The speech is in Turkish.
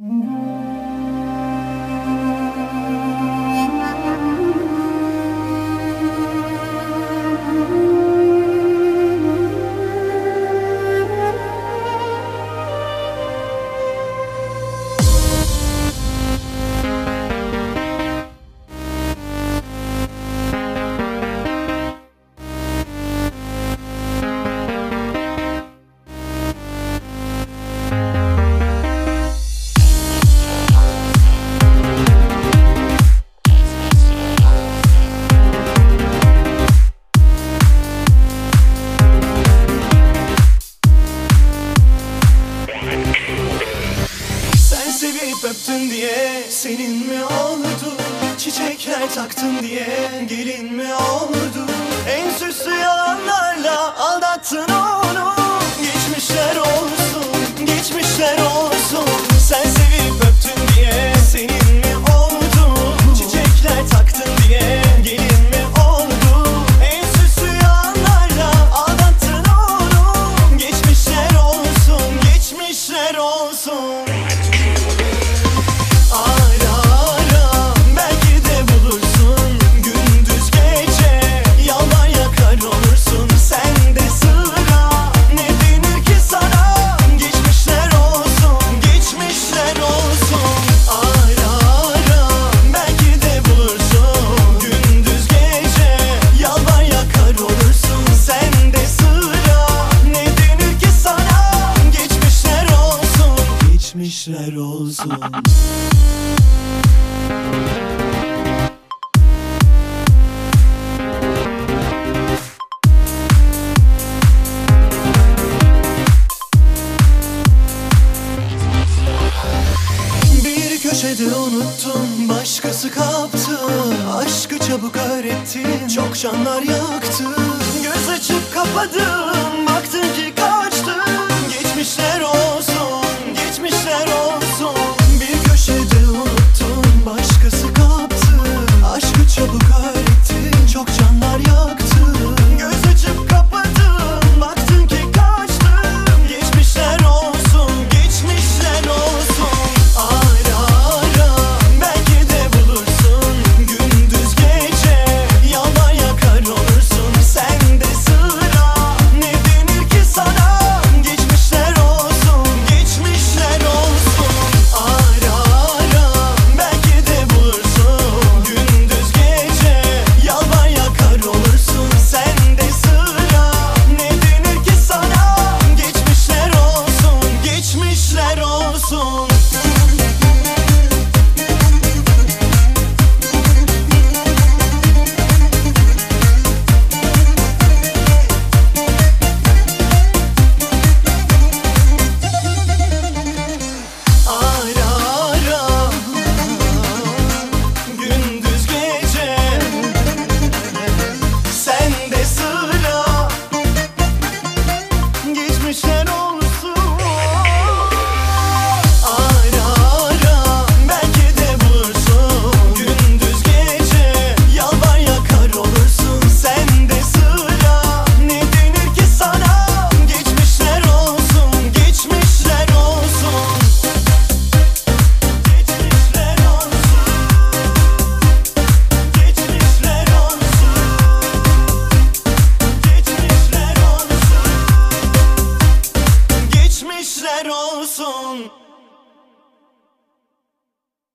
うん。Sarılıp öptün diye Senin mi oldu Çiçekler taktın diye Gelin mi oldu En süslü olsun. Bir köşede unuttum, başkası kaptı. Aşkı çabuk öğretti, çok canlar yaktı. Göz açıp kapadım.